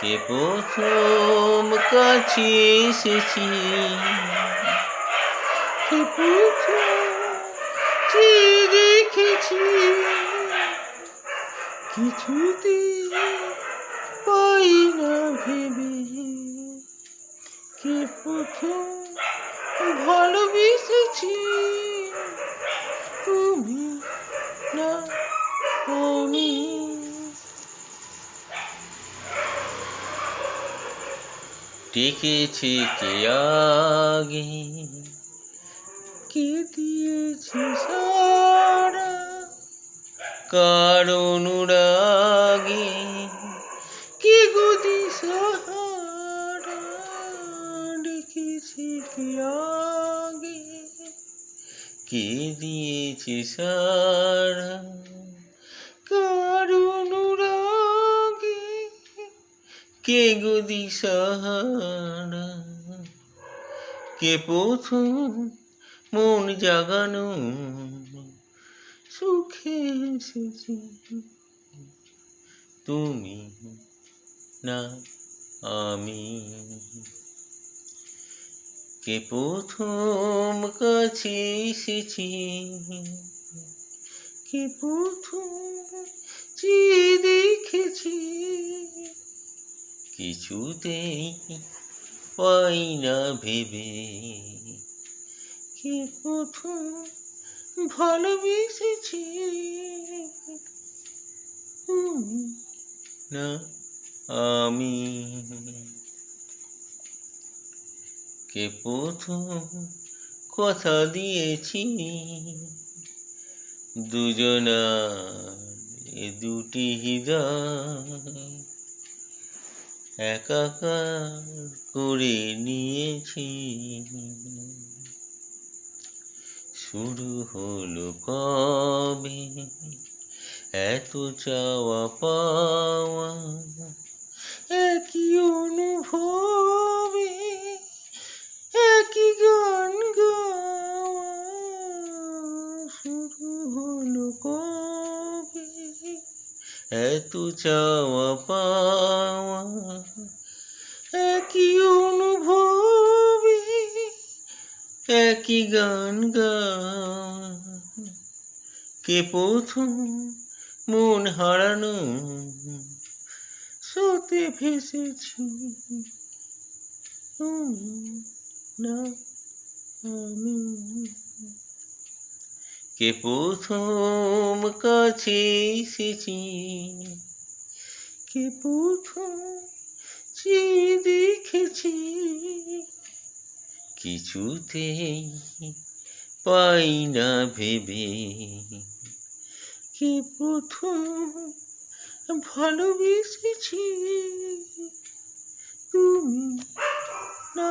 কে প্রথম কাছে এসেছি? কে প্রথম দেখেছি? কিছুতে পাই না ভেবে। কে প্রথম ভালোবেসেছি? তুমি না আমি ডেকেছে কে আগে। কে দিয়েছে সারা কার অনুরাগে? কে গদি সাহারা ডেকেছে কে আগে? কে দিয়েছে সারা কে গদি সাহারা কে প্রথম মন জাগানো? সুখে এসেছি। তুমি না, আমি। কে প্রথম কাছে এসেছি? কে প্রথম চেয়ে দেখেছি? কিছুতেই পাই না ভেবে। কে প্রথম ভালোবেসেছি না, আমি। কে প্রথম কথা দিয়েছি? দুজনা এ দুটি হৃদয়। একাকার করে নিয়েছি। শুরু হলো কবে? এত চাওয়া পাওয়া, একই অনুভবে, একই গান গাওয়া। শুরু হলো কবে? এত চাওয়া পাওয়া একই অনুভবে একই গান গাওয়া কে প্রথম মন হারানো স্রোতে ভেসেছি? না, আমি। কে প্রথম কাছে এসেছি? কে প্রথম চেয়ে দেখেছি কিছুতেই পাই না ভেবে। কি প্রথম ভালোবেসেছি তুমি না